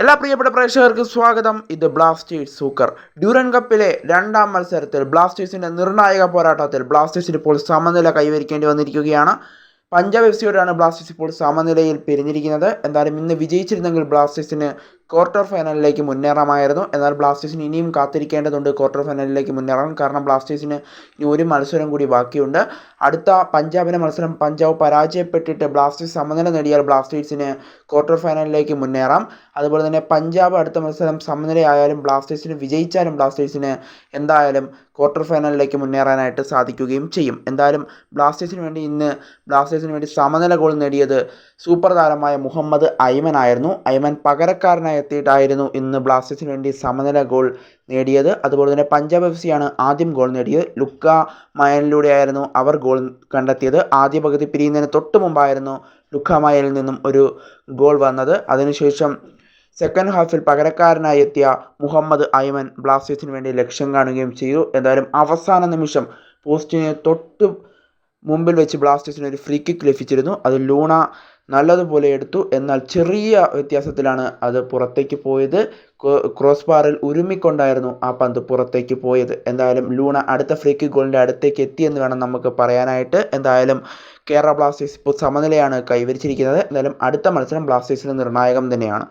എല്ലാ പ്രിയപ്പെട്ട പ്രേക്ഷകർക്കും സ്വാഗതം. ഇത് ബ്ലാസ്റ്റേഴ്സ് സൂക്കർ. ഡ്യൂറൻ കപ്പിലെ രണ്ടാം മത്സരത്തിൽ ബ്ലാസ്റ്റേഴ്സിന്റെ നിർണായക പോരാട്ടത്തിൽ ബ്ലാസ്റ്റേഴ്സിന് ഇപ്പോൾ സമനില കൈവരിക്കേണ്ടി വന്നിരിക്കുകയാണ്. പഞ്ചാബ് എഫ് സിയോടാണ് ബ്ലാസ്റ്റേഴ്സ് ഇപ്പോൾ സമനിലയിൽ പിരിഞ്ഞിരിക്കുന്നത്. എന്തായാലും ഇന്ന് വിജയിച്ചിരുന്നെങ്കിൽ ബ്ലാസ്റ്റേഴ്സിന് ക്വാർട്ടർ ഫൈനലിലേക്ക് മുന്നേറാമായിരുന്നു. എന്നാൽ ബ്ലാസ്റ്റേഴ്സിന് ഇനിയും കാത്തിരിക്കേണ്ടതുണ്ട് ക്വാർട്ടർ ഫൈനലിലേക്ക് മുന്നേറാൻ. കാരണം ബ്ലാസ്റ്റേഴ്സിന് ഇനി ഒരു മത്സരം കൂടി ബാക്കിയുണ്ട്. അടുത്ത പഞ്ചാബിന്റെ മത്സരം പഞ്ചാബ് പരാജയപ്പെട്ടിട്ട് ബ്ലാസ്റ്റേഴ്സ് സമനില നേടിയാൽ ബ്ലാസ്റ്റേഴ്സിന് ക്വാർട്ടർ ഫൈനലിലേക്ക് മുന്നേറാം. അതുപോലെ തന്നെ പഞ്ചാബ് അടുത്ത മത്സരം സമനിലയായാലും ബ്ലാസ്റ്റേഴ്സിന് വിജയിച്ചാലും ബ്ലാസ്റ്റേഴ്സിന് എന്തായാലും ക്വാർട്ടർ ഫൈനലിലേക്ക് മുന്നേറാനായിട്ട് സാധിക്കുകയും ചെയ്യും. എന്തായാലും ബ്ലാസ്റ്റേഴ്സിന് വേണ്ടി ഇന്ന് ബ്ലാസ്റ്റേഴ്സിന് വേണ്ടി സമനില ഗോൾ നേടിയത് സൂപ്പർ താരമായ മുഹമ്മദ് ഐമൻ ആയിരുന്നു ഐമൻ പകരക്കാരനായി എത്തിയിട്ടായിരുന്നു ഇന്ന് ബ്ലാസ്റ്റേഴ്സിന് വേണ്ടി സമനില ഗോൾ നേടിയത്. അതുപോലെ തന്നെ പഞ്ചാബ് എഫ് സിയാണ് ആദ്യം ഗോൾ നേടിയത്. ലുക്ക മയനിലൂടെയായിരുന്നു അവർ ഗോൾ കണ്ടെത്തിയത്. ആദ്യ പകുതി പിരിയുന്നതിന് തൊട്ട് മുമ്പായിരുന്നു ലുക്ക മയനിൽ നിന്നും ഒരു ഗോൾ വന്നത്. അതിനുശേഷം സെക്കൻഡ് ഹാഫിൽ പകരക്കാരനായി എത്തിയ മുഹമ്മദ് ഐമൻ ബ്ലാസ്റ്റേഴ്സിന് വേണ്ടി ലക്ഷ്യം കാണുകയും ചെയ്തു. എന്തായാലും അവസാന നിമിഷം പോസ്റ്റിന് തൊട്ട് മുമ്പിൽ വെച്ച് ബ്ലാസ്റ്റേഴ്സിന് ഒരു ഫ്രീ കിക്ക് ലഭിച്ചിരുന്നു. അത് ലൂണ നല്ലതുപോലെ എടുത്തു. എന്നാൽ ചെറിയ വ്യത്യാസത്തിലാണ് അത് പുറത്തേക്ക് പോയത്. ക്രോസ് ബാറിൽ ഉരുമിക്കൊണ്ടായിരുന്നു ആ പന്ത് പുറത്തേക്ക് പോയത്. എന്തായാലും ലൂണ അടുത്ത ഫ്രീക്ക് ഗോളിന്റെ അടുത്തേക്ക് എത്തിയെന്ന് വേണം നമുക്ക് പറയാനായിട്ട്. എന്തായാലും കേരള ബ്ലാസ്റ്റേഴ്സ് ഇപ്പോൾ സമനിലയാണ് കൈവരിച്ചിരിക്കുന്നത്. എന്തായാലും അടുത്ത മത്സരം ബ്ലാസ്റ്റേഴ്സിന് നിർണായകം തന്നെയാണ്.